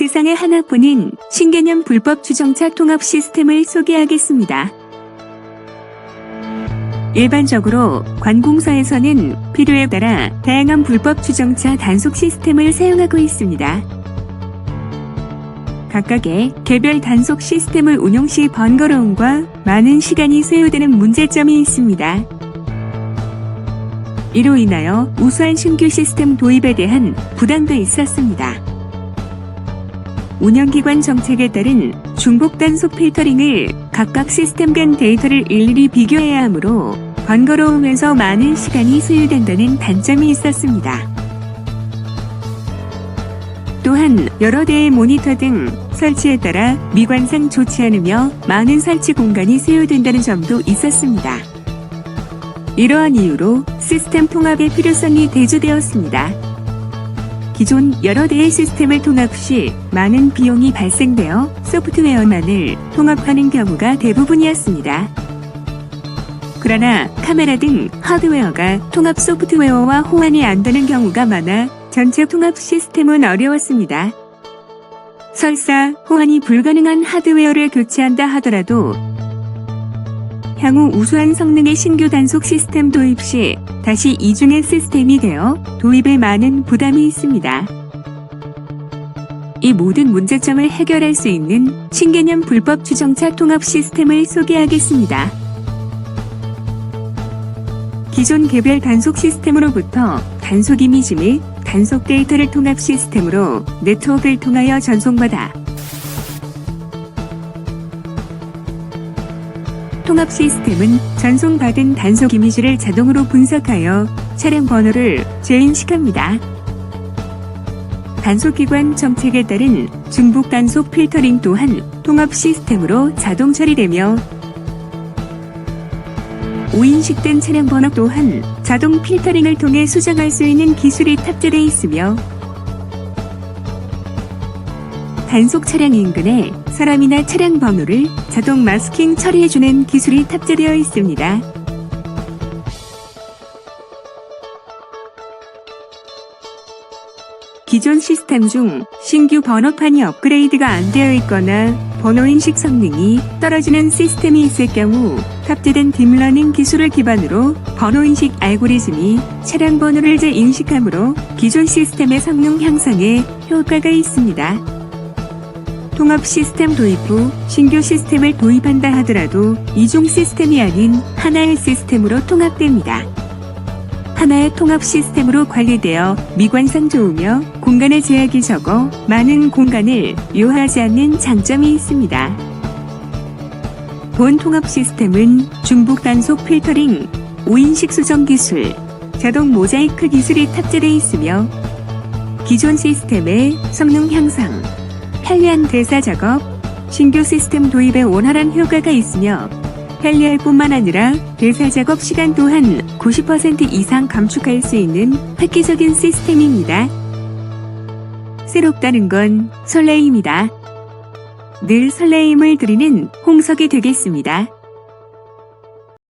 세상에 하나뿐인 신개념 불법 주정차 통합 시스템을 소개하겠습니다. 일반적으로 관공서에서는 필요에 따라 다양한 불법 주정차 단속 시스템을 사용하고 있습니다. 각각의 개별 단속 시스템을 운용 시 번거로움과 많은 시간이 소요되는 문제점이 있습니다. 이로 인하여 우수한 신규 시스템 도입에 대한 부담도 있었습니다. 운영기관 정책에 따른 중복 단속 필터링을 각각 시스템 간 데이터를 일일이 비교해야 하므로 번거로우면서 많은 시간이 소요된다는 단점이 있었습니다. 또한 여러 대의 모니터 등 설치에 따라 미관상 좋지 않으며 많은 설치 공간이 소요된다는 점도 있었습니다. 이러한 이유로 시스템 통합의 필요성이 대조되었습니다. 기존 여러 대의 시스템을 통합 시 많은 비용이 발생되어 소프트웨어만을 통합하는 경우가 대부분이었습니다. 그러나 카메라 등 하드웨어가 통합 소프트웨어와 호환이 안 되는 경우가 많아 전체 통합 시스템은 어려웠습니다. 설사 호환이 불가능한 하드웨어를 교체한다 하더라도 향후 우수한 성능의 신규 단속 시스템 도입 시 다시 이중의 시스템이 되어 도입에 많은 부담이 있습니다. 이 모든 문제점을 해결할 수 있는 신개념 불법 주정차 통합 시스템을 소개하겠습니다. 기존 개별 단속 시스템으로부터 단속 이미지 및 단속 데이터를 통합 시스템으로 네트워크를 통하여 전송받아 통합 시스템은 전송받은 단속 이미지를 자동으로 분석하여 차량 번호를 재인식합니다. 단속기관 정책에 따른 중복 단속 필터링 또한 통합 시스템으로 자동 처리되며 5인식된 차량 번호 또한 자동 필터링을 통해 수정할 수 있는 기술이 탑재되어 있으며 단속 차량 인근에 사람이나 차량 번호를 자동 마스킹 처리해주는 기술이 탑재되어 있습니다. 기존 시스템 중 신규 번호판이 업그레이드가 안 되어 있거나 번호 인식 성능이 떨어지는 시스템이 있을 경우 탑재된 딥러닝 기술을 기반으로 번호 인식 알고리즘이 차량 번호를 재인식하므로 기존 시스템의 성능 향상에 효과가 있습니다. 통합 시스템 도입 후 신규 시스템을 도입한다 하더라도 이중 시스템이 아닌 하나의 시스템으로 통합됩니다. 하나의 통합 시스템으로 관리되어 미관상 좋으며 공간의 제약이 적어 많은 공간을 요하지 않는 장점이 있습니다. 본 통합 시스템은 중복 단속 필터링, 5인식 수정 기술, 자동 모자이크 기술이 탑재되어 있으며 기존 시스템의 성능 향상, 편리한 대사 작업, 신규 시스템 도입에 원활한 효과가 있으며 편리할 뿐만 아니라 대사 작업 시간 또한 90% 이상 감축할 수 있는 획기적인 시스템입니다. 새롭다는 건 설레임이다. 늘 설레임을 드리는 홍석이 되겠습니다.